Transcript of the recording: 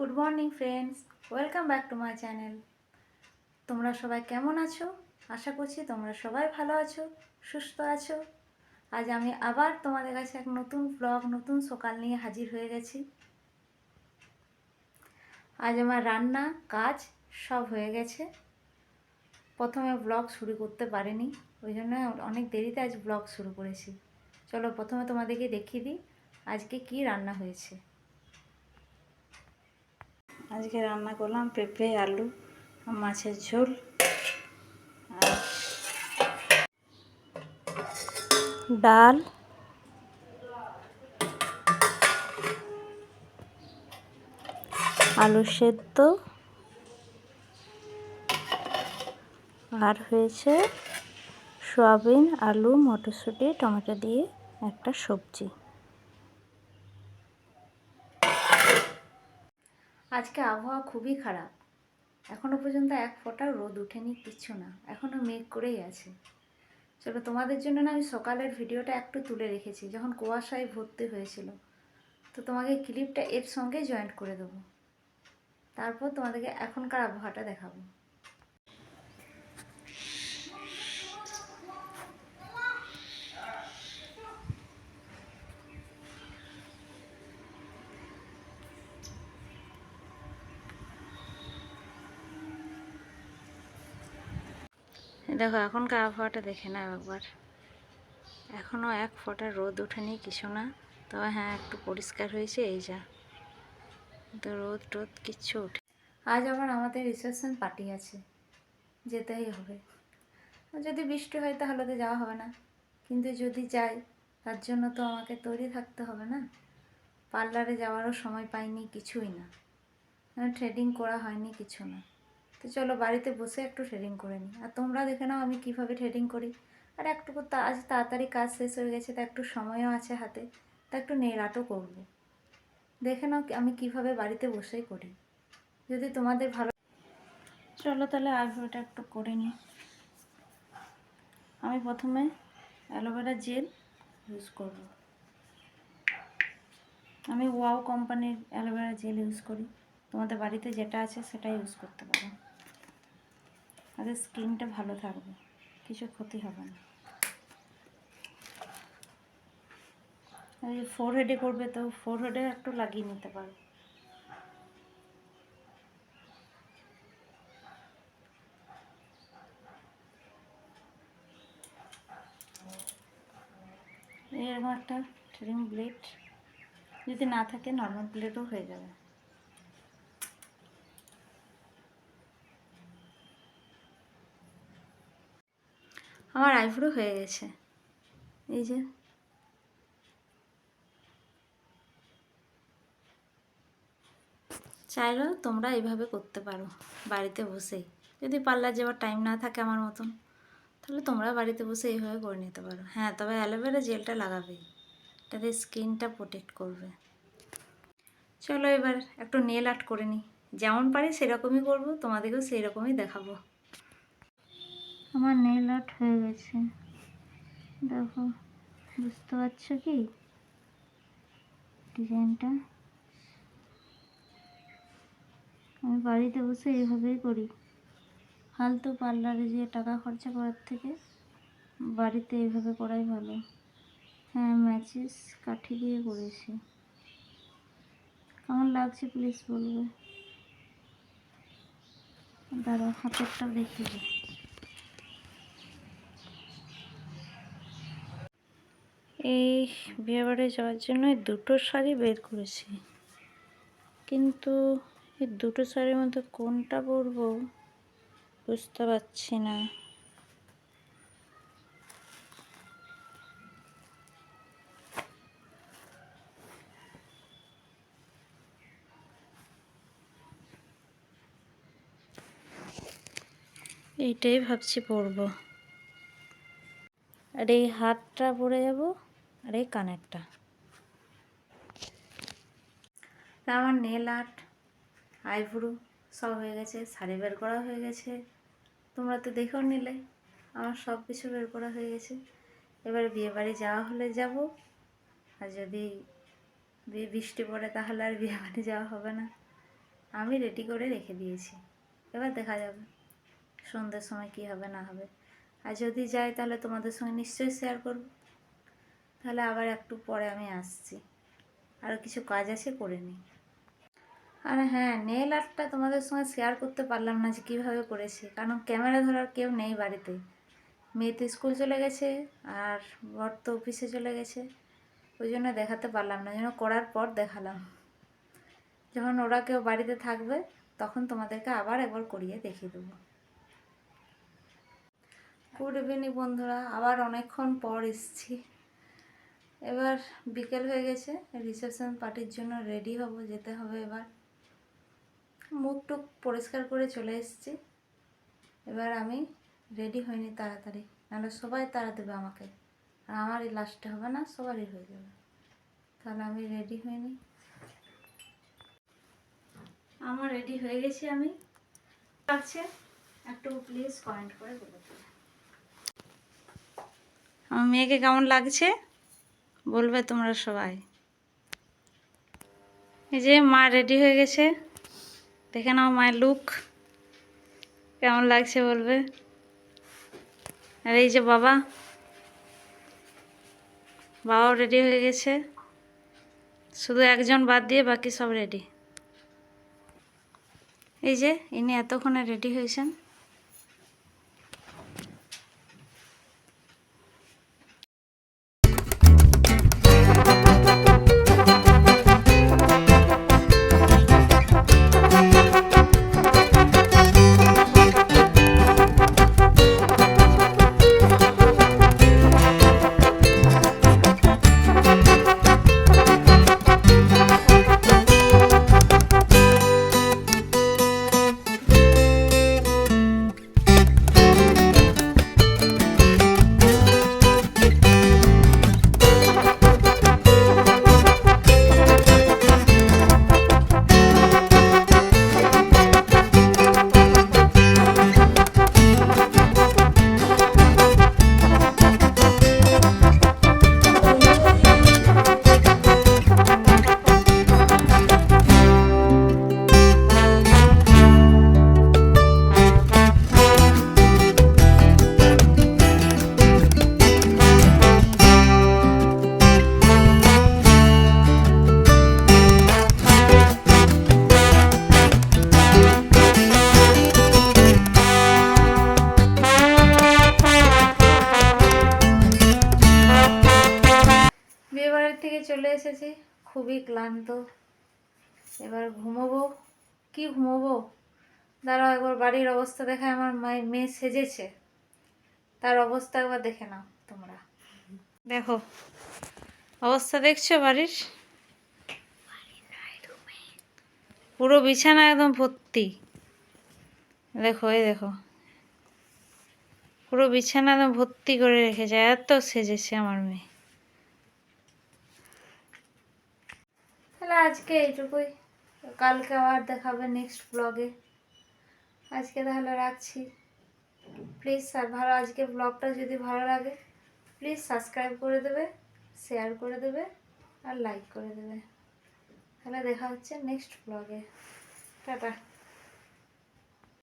Good morning friends welcome back to my channel তোমরা সবাই কেমন আছো? আশা করছি তোমরা সবাই ভালো আছো, সুস্থ আছো। আজ আমি আবার তোমাদের কাছে এক নতুন ব্লগ নতুন সকাল নিয়ে হাজির হয়ে গেছি। আজ আমার রান্না, কাজ সব হয়ে গেছে। প্রথমে ব্লগ শুরু করতে পারিনি, ওই জন্য অনেক দেরিতে আজ ব্লগ শুরু করেছি। চলো প্রথমে তোমাদেরকে দেখিয়ে দিই, আজকে কি রান্না হয়েছে। আজকে রান্না করলাম পেঁপে, আলু, মাছের ঝোল আর ডাল। আলু সেদ্ধ। আর হয়েছে সয়াবিন, আলু, মটরশুঁটি, টমেটো দিয়ে একটা সবজি। আজকে আবহাওয়া খুবই খারাপ। এখনও পর্যন্ত এক ফোঁটা রোদ উঠেনি কিচ্ছু না এখনও মেঘ করেই আছে। চলো, তোমাদের জন্য না আমি সকালের ভিডিওটা একটু তুলে রেখেছি, যখন কুয়াশায় ভর্তি হয়েছিল। তো তোমাকে ক্লিপটা এর সঙ্গে জয়েন্ট করে দেবো। তারপর তোমাদেরকে এখনকার আবহাওয়াটা দেখাবো। দেখো, এখনকার আবহাওয়াটা দেখে নাও একবার। এখনও এক ফোঁটা রোদ ওঠেনি, কিছু না। তবে হ্যাঁ একটু পরিষ্কার হয়েছে, এই যা। তো রোদ টোদ কিচ্ছু ওঠে আজ আবার আমাদের রিসেপশন পার্টি আছে। যেতেই হবে। যদি বৃষ্টি হয় তাহলে তো যাওয়া হবে না। কিন্তু যদি যাই, তার জন্য তো আমাকে তৈরি থাকতে হবে না। পার্লারে যাওয়ারও সময় পাইনি, কিছুই না। থ্রেডিং করা হয়নি, কিছু না। তো চলো বাড়িতে বসে একটু থ্রেডিং করে নিই। আর তোমরা দেখে নাও আমি কীভাবে থ্রেডিং করি। আর একটু আজ তাড়াতাড়ি কাজ শেষ হয়ে গেছে, তা একটু সময়ও আছে হাতে, তা একটু নেল আর্টও করব। দেখে নাও আমি কীভাবে বাড়িতে বসেই করি। যদি তোমাদের ভালো চলো তাহলে আইব্রোটা একটু করে নিই। আমি প্রথমে অ্যালোভেরা জেল ইউজ করব। আমি ওয়াও কোম্পানির অ্যালোভেরা জেল ইউজ করি। তোমাদের বাড়িতে যেটা আছে সেটা ইউজ করতে পারো। তাদের স্কিনটা ভালো থাকবে কিছু ক্ষতি হবে না। আর ফোর হেডে করবে তো ফোর হেডে একটু লাগিয়ে নিতে পারো। এরকম একটা ট্রিম ব্লেড যদি না থাকে নর্মাল ব্লেডও হয়ে যাবে। আমার আইব্রো হয়ে গেছে। এই যে। চাইলেও তোমরা এইভাবে করতে পারো বাড়িতে বসেই। যদি পার্লার যাওয়ার টাইম না থাকে আমার মতন, তাহলে তোমরা বাড়িতে বসে এইভাবে করে নিতে পারো। হ্যাঁ তবে অ্যালোভেরা জেলটা লাগাবেই এটাতে স্কিনটা প্রোটেক্ট করবে। চলো এবার একটু নেল আর্ট করে নিই। যেমন পারি সেরকমই করব, তোমাদেরকেও সেই রকমই দেখাবো। আমার নেল আর্ট হয়ে গেছে। দেখো, বুঝতে পারছ কি? ডিজাইনটা আমি বাড়িতে বসে এইভাবেই করি। ফালতু পার্লারে যেয়ে টাকা খরচা করার থেকে বাড়িতে এইভাবে করাই ভালো। হ্যাঁ ম্যাচিস কাঠি দিয়ে করেছি। কেমন লাগছে প্লিজ বলবে? দাঁড়াও, হাতেরটা দেখি এই বিয়েবাড়ি যাওয়ার জন্য দুটো শাড়ি বের করেছি। কিন্তু এই দুটো শাড়ির মধ্যে কোনটা পরবো বুঝতে পারছি না। এইটাই ভাবছি পরবো। আর এই হাতটা পরে যাব? আর এই কানেরটা আমার নেল আর্ট, আইব্রো সব হয়ে গেছে, শাড়ি বের করা হয়ে গেছে। তোমরা তো দেখেও নিলে, আমার সব কিছু বের করা হয়ে গেছে। এবার বিয়ে বাড়ি যাওয়া হলে যাব, আর যদি বৃষ্টি পড়ে তাহলে আর বিয়ে বাড়ি যাওয়া হবে না। আমি রেডি করে রেখে দিয়েছি, এবার দেখা যাবে, সন্ধ্যের সময় কি হবে না হবে। আর যদি যাই তাহলে তোমাদের সঙ্গে নিশ্চয়ই শেয়ার করব। তাহলে আবার একটু পরে আমি আসছি। আরও কিছু কাজ আছে করে নিই আর হ্যাঁ নেল আর্টটা তোমাদের সঙ্গে শেয়ার করতে পারলাম না যে কীভাবে করেছি। কারণ ক্যামেরা ধরার কেউ নেই বাড়িতে। মেয়ে তো স্কুল চলে গেছে আর বর তো অফিসে চলে গেছে। ওই জন্য দেখাতে পারলাম না যেন করার পর দেখালাম। যখন ওরা কেউ বাড়িতে থাকবে, তখন তোমাদেরকে আবার একবার করিয়ে দেখিয়ে দেবো। গুড ইভিনিং বন্ধুরা, আবার অনেকক্ষণ পর এসছি। এবার বিকেল হয়ে গেছে, রিসেপশন পার্টির জন্য রেডি হব, যেতে হবে এবার। মুখ টুক পরিষ্কার করে চলে এসেছি। এবার আমি রেডি হইনি তাড়াতাড়ি, নাহলে সবাই তাড়া দেবে আমাকে। আর আমারই লাস্টে হবে না, সবারই হয়ে যাবে। তাহলে আমি রেডি হইনি আমার রেডি হয়ে গেছি আমি। লাগছে, একটু প্লিজ কমেন্ট করে বলে আমার মেয়েকে কেমন লাগছে? বলবে তোমরা সবাই। এই যে মা রেডি হয়ে গেছে। দেখে নাও মায়ের লুক কেমন লাগছে বলবে? আর এই যে বাবা। বাবাও রেডি হয়ে গেছে। শুধু একজন বাদ দিয়ে বাকি সব রেডি এই যে ইনি এতক্ষণে রেডি হয়েছেন। এসেছি, খুবই ক্লান্ত। এবার ঘুমোবো। কি ঘুমোবো? দাঁড়াও, একবার বাড়ির অবস্থা দেখায় আমার মেয়ে সেজেছে। তার অবস্থা একবার দেখে নাও তোমরা। দেখো, অবস্থা দেখছ বাড়ির? পুরো বিছানা একদম ভর্তি। দেখো, এই দেখো। পুরো বিছানা একদম ভর্তি করে রেখেছে, এত সেজেছে আমার মেয়ে। তাহলে আজকে এইটুকুই। কালকে আবার দেখাবে নেক্সট ব্লগে আজকে তাহলে রাখছি। প্লিজ স্যার ভালো আজকে ব্লগটা যদি ভালো লাগে প্লিজ সাবস্ক্রাইব করে দেবে শেয়ার করে দেবে, আর লাইক করে দেবে। তাহলে দেখা হচ্ছে নেক্সট ব্লগে টাটা।